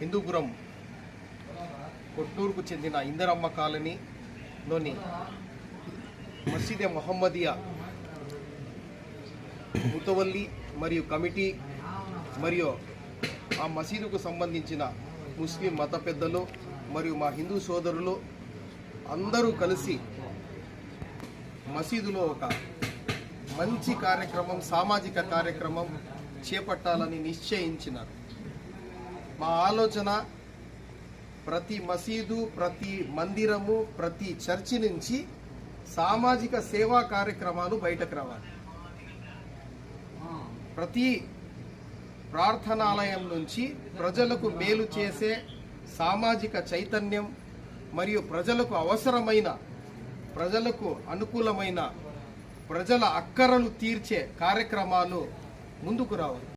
హిందూపురం కొట్టూరుకు చెందిన ఇందరమ్మ కాలనీలోని మసీద్ మొహమ్మదియా ముతవల్లి మరియు కమిటీ మరియు ఆ మసీదుకు సంబంధించిన ముస్లిం మత పెద్దలు మరియు మా హిందూ సోదరులు అందరూ కలిసి మసీదులో ఒక మంచి కార్యక్రమం సామాజిక కార్యక్రమం చేపట్టాలని నిశ్చయించినారు. మా ఆలోచన ప్రతి మసీదు ప్రతి మందిరము ప్రతి చర్చి నుంచి సామాజిక సేవా కార్యక్రమాలు బయటకు రావాలి. ప్రతి ప్రార్థనాలయం నుంచి ప్రజలకు మేలు చేసే సామాజిక చైతన్యం మరియు ప్రజలకు అవసరమైన ప్రజలకు అనుకూలమైన ప్రజల అక్కరలు తీర్చే కార్యక్రమాలు ముందుకు రావాలి.